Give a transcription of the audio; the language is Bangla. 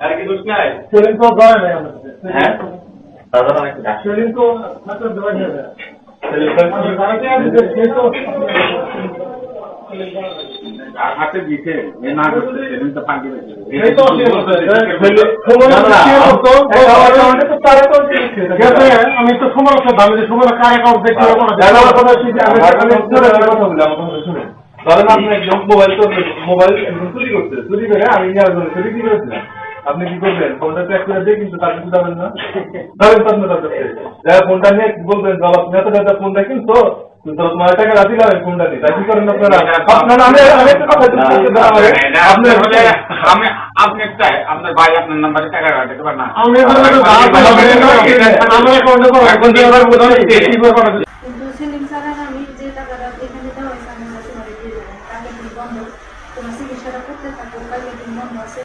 আর কি দোষ নাই সেলিং তো আমি তো সমালোচনা দামি যে সমালোচনা কার অ্যাকাউন্ট দেখতে না ধরেন আপনি একজন মোবাইল মোবাইল একজন চুরি করছে। চুরি করে আমি চুরি কি করেছিলাম আপনি কি করবেন? ফোনটা ট্র্যাক করে দিয়ে কিন্তু তার যাবেন না। ধরেন তো আপনার কাছে। যারা ফোনটা নিয়ে বলবেন বাবা তুমি এত ফোনটা কিন্তু তোমার টাকা রাখি লাগাই ফোনটা নিয়ে তাই কি করেন আপনারা? আপনারা আমি আমি একটা কথা বলতে দাঁড়া আপনি হলে আমি আপনি চাই আপনার ভাই আপনার নাম্বারে টাকা দিতে পারেন না। আমি আমার অ্যাকাউন্টে কিন্তু সেলিম স্যার আমি যে টাকাটা এখানে আমি তোমার চিকিৎসাটা করতে থাকো কালকে বন্ধ আছে।